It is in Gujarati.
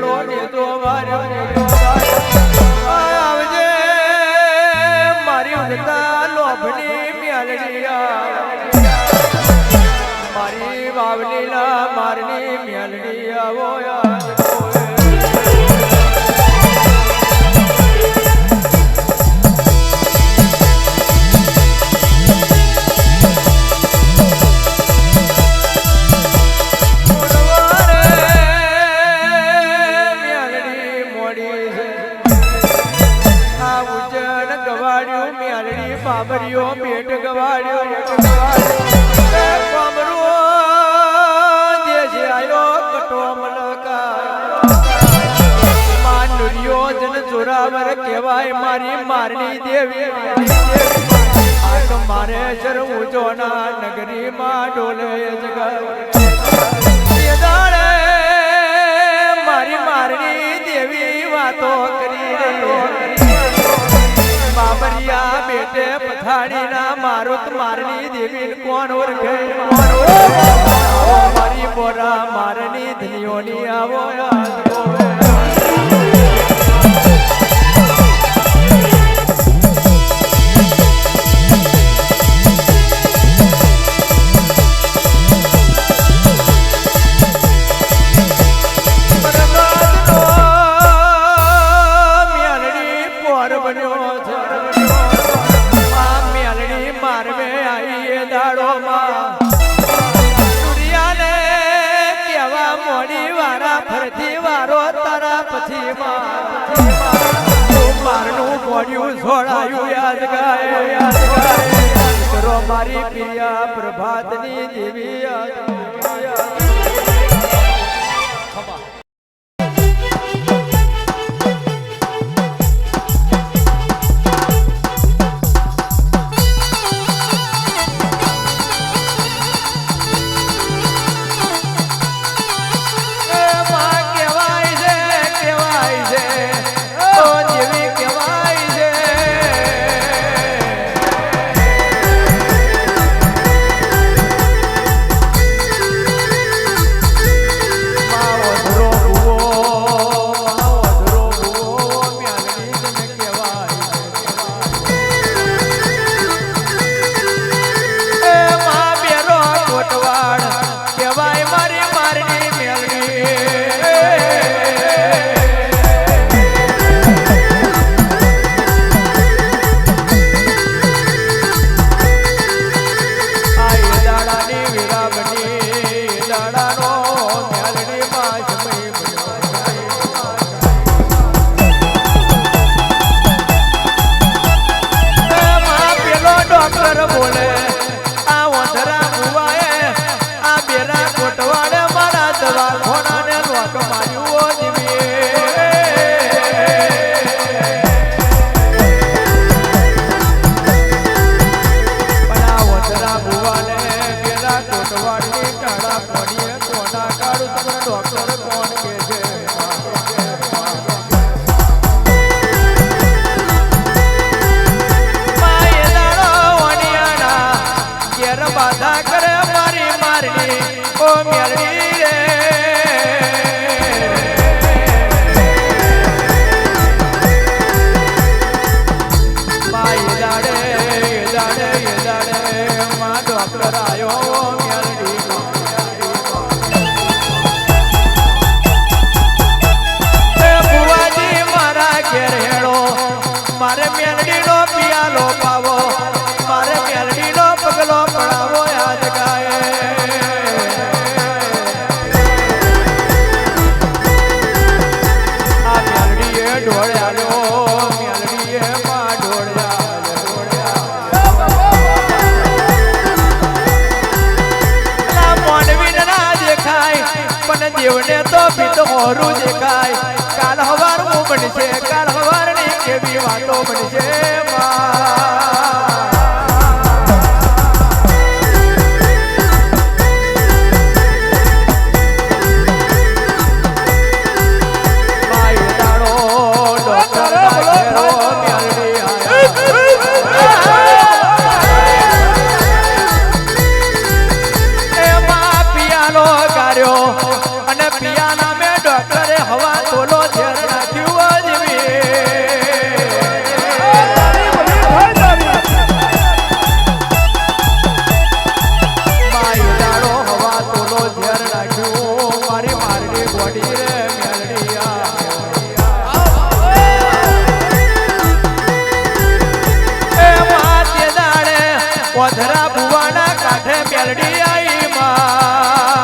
મેળો ને તો વાર્યો આવજે મારી ઉડતા લોભની મ્યાલડિયા મારી વાવલીલા મારની મ્યાલડી આવો ઉજન ગવાડ્યું મેળડી બાબરીઓ, પેટ ગવાડ્યો જોરાવર કહેવાય, મારી મારની દેવી મારે જરૂ જોના નગરી માં ડોલે જગા મારી ના મારુત મારની દેવી કોણ ઓળખે મારો મારી બોરા મારની ધનિયોની આવો યાદ નથી મારનું મોડ્યું છોડાયું યાદ ગાય યાદ ગાય કરો મારી પ્રિયા પ્રભાતની દેવી ખબા રે માધવ કરાયો મેરડી તો મોરું દેખાય કાલ હવાર હું બનશે કાલ હવારની કેવી વાતો બનશે મા. કાંઠે મેલડી આઈ માં.